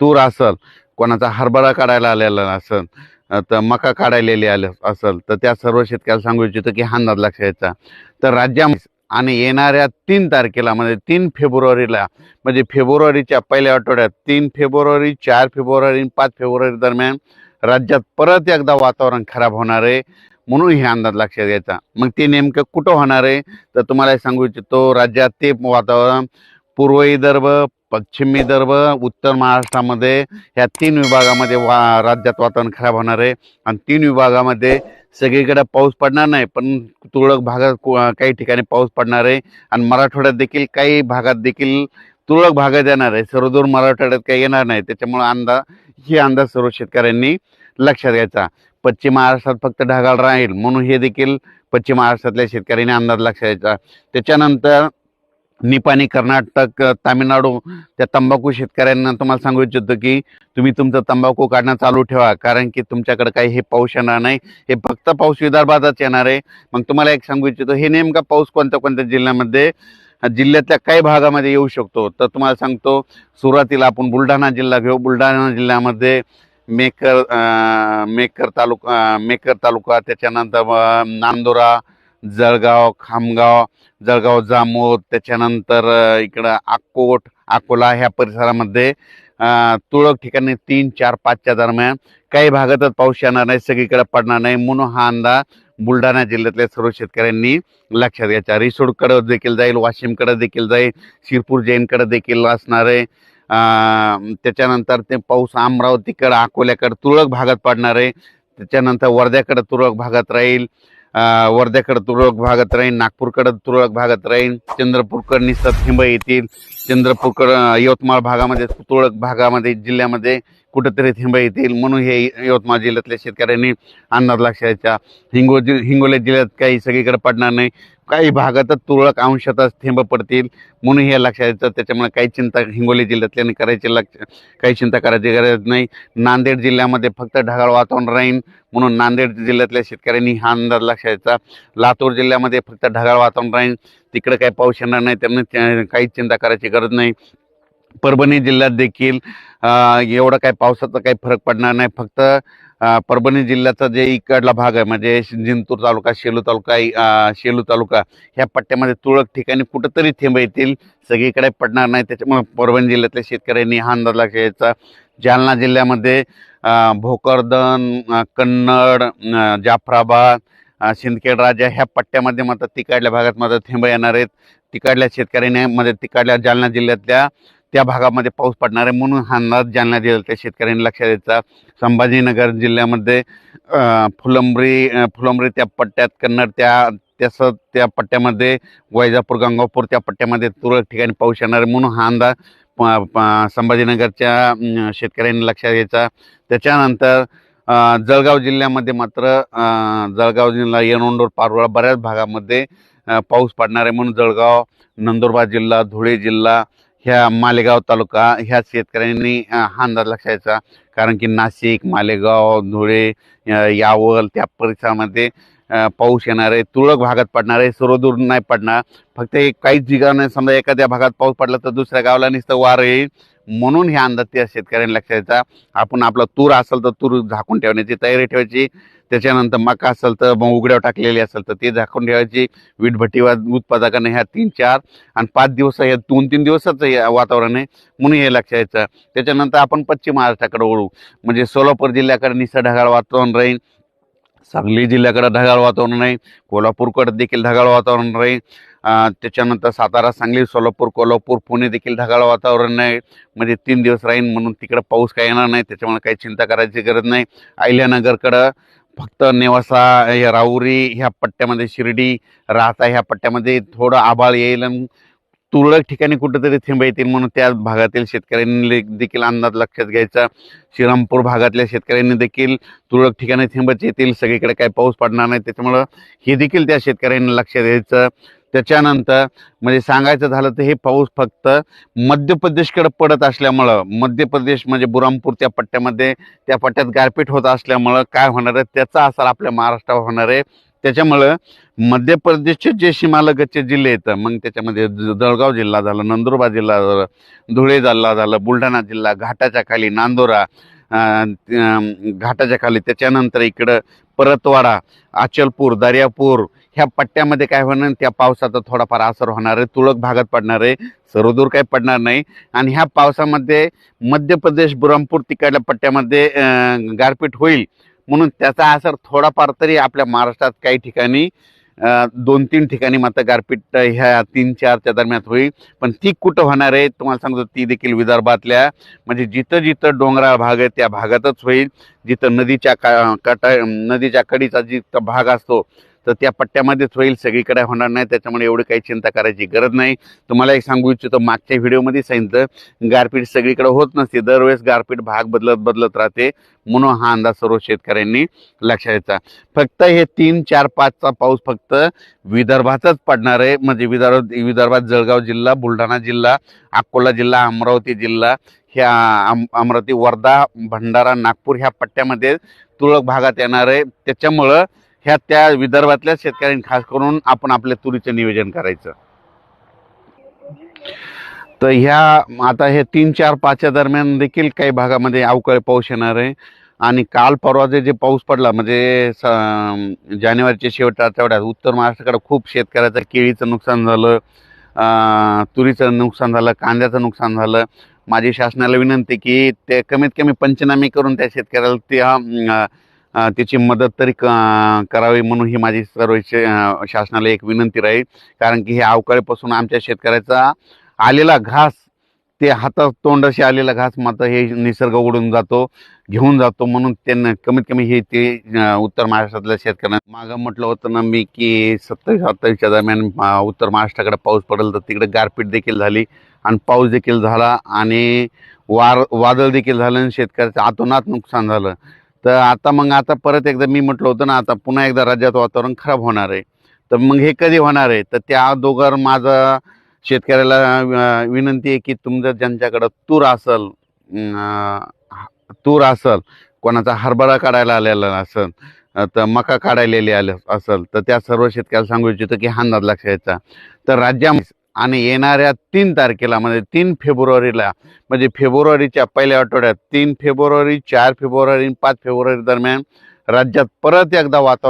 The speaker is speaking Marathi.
तूर असल कोणाचा हरभरा काढायला आलेला असल तर मका काढायलेली आले असल तर त्या सर्व शेतकऱ्याला सांगू इच्छितो की हा अंदाज लक्षात यायचा तर राज्यामध्ये आणि येणाऱ्या तीन तारखेला म्हणजे तीन फेब्रुवारीला म्हणजे फेब्रुवारीच्या पहिल्या आठवड्यात तीन फेब्रुवारी चार फेब्रुवारी आणि पाच फेब्रुवारी दरम्यान राज्यात परत एकदा वातावरण खराब होणार आहे म्हणून हे अंदाज लक्षात घ्यायचा मग ते नेमकं कुठं होणार आहे तर तुम्हाला सांगू इच्छितो राज्यात ते वातावरण पूर्व विदर्भ पश्चिम विदर्भ उत्तर महाराष्ट्रामध्ये ह्या तीन विभागामध्ये वा राज्यात वातावरण खराब होणार आहे. आणि तीन विभागामध्ये सगळीकडे पाऊस पडणार नाही पण तुरळक भागात काही ठिकाणी पाऊस पडणार आहे. आणि मराठवाड्यात देखील काही भागात देखील तुरळक भागात येणार आहे. सर्वदूर मराठवाड्यात काही येणार नाही. त्याच्यामुळे अंदाज ही अंदाज सर्व शेतकऱ्यांनी लक्षात घ्यायचा. पश्चिम महाराष्ट्रात फक्त ढगाळ राहील म्हणून हे देखील पश्चिम महाराष्ट्रातल्या शेतकऱ्यांनी अंदाज लक्षात घ्यायचा. त्याच्यानंतर निपाणी कर्नाटक तामिळनाडू त्या तंबाखू शेतकऱ्यांना तुम्हाला सांगू इच्छितो की तुम्ही तुमचं तंबाखू काढणं चालू ठेवा. कारण की तुमच्याकडे काही हे पाऊस येणार नाही. हे फक्त पाऊस विदर्भातच येणार आहे. मग तुम्हाला एक सांगू इच्छितो हे नेमका पाऊस कोणत्या कोणत्या जिल्ह्यामध्ये जिल्ह्यातल्या काही भागामध्ये येऊ शकतो? तर तुम्हाला सांगतो सुरुवातीला आपण बुलढाणा जिल्हा घेऊ. बुलढाणा जिल्ह्यामध्ये मेकर मेकर तालुका मेकर तालुका त्याच्यानंतर नांदोरा नांदुरा जळगाव खामगाव जळगाव जामोद त्याच्यानंतर इकडं आकोट अकोला ह्या परिसरामध्ये तुळक तुरळक ठिकाणी तीन चार पाचच्या दरम्यान काही भागातच पाऊस येणार नाही सगळीकडे पडणार नाही. म्हणून हा अंदाज बुलढाणा जिल्ह्यातल्या सर्व शेतकऱ्यांनी लक्षात घ्यायचा. रिसोडकडं देखील जाईल वाशिमकडे देखील जाईल शिरपूर जैनकडे देखील असणार आहे. त्याच्यानंतर ते पाऊस अमरावतीकडं अकोल्याकडं तुरळक भागात पडणार आहे. त्याच्यानंतर वर्ध्याकडे तुरळक भागात राहील. वर्ध्याकडे तुरळक भागात राहीन नागपूरकडे तुरळक भागात राहीन चंद्रपूरकडे निसत थिंब येतील चंद्रपूरकडं यवतमाळ भागामध्ये तुरळक भागामध्ये जिल्ह्यामध्ये कुठंतरी थिंबा येतील. म्हणून हे यवतमाळ जिल्ह्यातल्या शेतकऱ्यांनी अंदाज लक्षात घ्यायचा हिंगो जि हिंगोली जिल्ह्यात काही सगळीकडे पडणार नाही. काही भागातच तुरळक अंशातच थेंब पडतील. म्हणून हे लक्षात त्याच्यामुळे काही चिंता हिंगोली जिल्ह्यातल्याने करायची लक्ष काही चिंता करायची गरज नाही. नांदेड जिल्ह्यामध्ये फक्त ढगाळ वातावरण राहील म्हणून नांदेड जिल्ह्यातल्या शेतकऱ्यांनी हा अंदाज लक्षायचा लातूर जिल्ह्यामध्ये फक्त ढगाळ वातावरण राहील तिकडे काही पाऊस येणार नाही. त्यामुळे काहीच चिंता करायची गरज नाही. परभणी जिल्ह्यात देखील एवढं काही पावसाचा काही फरक पडणार नाही. फक्त परभणी जिल्ह्याचा जे इकडला भाग आहे म्हणजे जिंतूर तालुका शेलू तालुका शेलू तालुका ह्या पट्ट्यामध्ये तुरळक ठिकाणी कुठंतरी थेंब येतील. सगळीकडे पडणार नाही. त्याच्यामुळे परभणी जिल्ह्यातल्या शेतकऱ्यांनी हा अंदाज घ्यायचा जालना जिल्ह्यामध्ये भोकरदन कन्नड जाफराबाद सिंदखेड राजा ह्या पट्ट्यामध्ये मात्र तिकडल्या भागात मात्र थेंब येणार आहेत. तिकडल्या शेतकऱ्यांनी म्हणजे तिकडल्या जालना जिल्ह्यातल्या त्या भागामध्ये पाऊस पडणार आहे म्हणून हा अंदाज जालना जिल्ह्यातल्या शेतकऱ्यांनी लक्षात द्यायचा संभाजीनगर जिल्ह्यामध्ये फुलंबरी फुलंबरी त्या पट्ट्यात कन्नड त्या तसं त्या पट्ट्यामध्ये वैजापूर गंगापूर त्या पट्ट्यामध्ये तुरळक ठिकाणी पाऊस येणार आहे म्हणून हा अंदाज प- संभाजीनगरच्या शेतकऱ्यांनी लक्षात घ्यायचा त्याच्यानंतर जळगाव जिल्ह्यामध्ये मात्र जळगाव जिल्हा येणोंडूर पारोळा बऱ्याच भागामध्ये पाऊस पडणार आहे म्हणून जळगाव नंदुरबार जिल्हा धुळे जिल्हा ह्या मालेगाव तालुका ह्या शेतकऱ्यांनी हा अंदाज लक्षायचा. कारण की नाशिक मालेगाव धुळे यावल त्या परिसरामध्ये पाऊस येणार आहे तुरळक भागात पडणार आहे सर्वदूर नाही पडणार. फक्त एक काहीच ठिकाणी समजा एखाद्या भागात पाऊस पडला तर दुसऱ्या गावाला नुसतं वार येईल. म्हणून ह्या अंदाज त्या शेतकऱ्यांनी लक्षायचा. आपण आपला तूर असेल तर तूर झाकून ठेवण्याची तयारी ठेवायची. त्याच्यानंतर मका असेल तर मग उघड्यावर टाकलेली असेल तर ते झाकून ठेवायची. वीटभट्टी उत्पादकांना ह्या तीन चार आणि पाच दिवस हे दोन तीन दिवसाचं हे वातावरण आहे. म्हणून हे लक्षात यायचं त्याच्यानंतर आपण पश्चिम महाराष्ट्राकडे ओळू म्हणजे सोलापूर जिल्ह्याकडे निसं ढगाळ वातावरण राहील. सांगली जिल्ह्याकडे ढगाळ वातावरण राहील कोल्हापूरकडे देखील ढगाळ वातावरण राहील. त्याच्यानंतर सातारा सांगली सोलापूर कोल्हापूर पुणे देखील ढगाळ वातावरण नाही. म्हणजे तीन दिवस राहील म्हणून तिकडं पाऊस काही येणार नाही. त्याच्यामुळे काही चिंता करायची गरज नाही. अहिल्यानगरकडं फक्त नेवासा हे राहुरी ह्या पट्ट्यामध्ये शिर्डी राहता ह्या पट्ट्यामध्ये थोडं आभाळ येईल आणि तुरळक ठिकाणी कुठेतरी थेंब येतील म्हणून त्या भागातील शेतकऱ्यांनी ले- देखील अंदाज लक्षात घ्यायचा. श्रीरामपूर भागातल्या शेतकऱ्यांनी देखील तुरळक ठिकाणी थेंबच येतील. सगळीकडे काही पाऊस पडणार नाही. त्याच्यामुळं हे देखील त्या शेतकऱ्यांनी लक्षात द्यायचं त्याच्यानंतर म्हणजे सांगायचं झालं तर हे पाऊस फक्त मध्य प्रदेशकडे पडत असल्यामुळं मध्य प्रदेश म्हणजे बुरामपूर त्या पट्ट्यामध्ये त्या पट्ट्यात गारपीट होत असल्यामुळं काय होणार आहे? त्याचा असर आपल्या महाराष्ट्रावर होणार आहे. त्याच्यामुळं मध्य प्रदेशचे जे सीमालगतचे जिल्हे आहेत मग त्याच्यामध्ये जळगाव जिल्हा झाला नंदुरबार जिल्हा झाला धुळे जिल्हा झाला बुलढाणा जिल्हा घाटाच्या खाली नांदोरा घाटाच्या खाली त्याच्यानंतर इकडं परतवाडा अचलपूर दर्यापूर ह्या पट्ट्यामध्ये काय होणार त्या पावसाचा थोडाफार असर होणार आहे. तुळक भागात पडणार आहे. सर्वदूर काही पडणार नाही. आणि ह्या पावसामध्ये मध्य प्रदेश बुरमपूर तिकडल्या पट्ट्यामध्ये गारपीट होईल. म्हणून त्याचा असर थोडाफार तरी आपल्या महाराष्ट्रात काही ठिकाणी दोन तीन ठिकाणी मात्र गारपीट ह्या तीन चारच्या दरम्यान होईल. पण ती कुठं होणार आहे तुम्हाला सांगतो ती देखील विदर्भातल्या म्हणजे जिथं जिथं डोंगराळ भाग आहे त्या भागातच होईल. जिथं नदीच्या का काटा नदीच्या कडीचा जिथं भाग असतो तर त्या पट्ट्यामध्येच होईल सगळीकडे होणार नाही त्याच्यामुळे एवढी काही चिंता करायची गरज नाही. तुम्हाला एक सांगू इच्छितो मागच्या व्हिडिओमध्ये सांगितलं गारपीट सगळीकडे होत नसते दरवेळेस गारपीट भाग बदलत बदलत राहते म्हणून हा अंदाज सर्व शेतकऱ्यांनी लक्षात घ्यायचा. फक्त हे तीन चार पाचचा पाऊस फक्त विदर्भातच पडणार आहे. म्हणजे विदर्भ विदर्भात जळगाव जिल्हा बुलढाणा जिल्हा अकोला जिल्हा अमरावती जिल्हा ह्या अम अमरावती वर्धा भंडारा नागपूर ह्या पट्ट्यामध्ये तुरळक भागात येणार आहे. त्याच्यामुळं ह्या त्या विदर्भातल्या शेतकऱ्यांनी खास करून आपण आपल्या तुरीचं नियोजन करायचं. तर ह्या आता हे तीन चार पाचच्या दरम्यान देखील काही भागामध्ये अवकाळी पाऊस येणार आहे. आणि काल परवाचे जे पाऊस पडला म्हणजे स- जानेवारीच्या शेवटच्या आठवड्यात उत्तर महाराष्ट्राकडे खूप शेतकऱ्याचं केळीचं नुकसान झालं तुरीचं नुकसान झालं कांद्याचं नुकसान झालं. माझी शासनाला विनंती की ते कमीत कमी पंचनामे करून त्या शेतकऱ्याला त्या त्याची मदत तरी क- करावी म्हणून ही माझी सर्व शासनाला एक विनंती राहील. कारण की हे अवकाळीपासून आमच्या शेतकऱ्याचा आलेला घास ते हातात तोंडाशी आलेला घास मात्र हे निसर्ग उडून जातो घेऊन जातो म्हणून त्यांना कमीत कमी हे ते उत्तर महाराष्ट्रातल्या शेतकऱ्यांना मागं म्हटलं होतं ना मी की सत्तावीस अठ्ठावीसच्या दरम्यान उत्तर महाराष्ट्राकडे पाऊस पडेल तर तिकडे गारपीट देखील झाली आणि पाऊस देखील झाला आणि वार वादळ देखील झालं आणि शेतकऱ्याचं आतोनात नुकसान झालं. तर आता मग आता परत एकदा मी म्हटलं होतं ना आता पुन्हा एकदा राज्यात वातावरण खराब होणार आहे. तर मग हे कधी होणार आहे? तर त्या अगोदर माझं शेतकऱ्याला विनंती आहे की तुमचं ज्यांच्याकडं तूर असल तूर असल कोणाचा हरभरा काढायला आलेला असेल तर मका काढायलेली आले असेल तर त्या सर्व शेतकऱ्याला सांगू इच्छितो की हा अंदाज लक्ष घ्यायचा तर राज्या आणि येणाऱ्या तीन तारखेला म्हणजे तीन फेब्रुवारीला म्हणजे फेब्रुवारीच्या पहिल्या आठवड्यात तीन फेब्रुवारी चार फेब्रुवारी आणि पाच फेब्रुवारी दरम्यान राज्यात परत एकदा वातावरण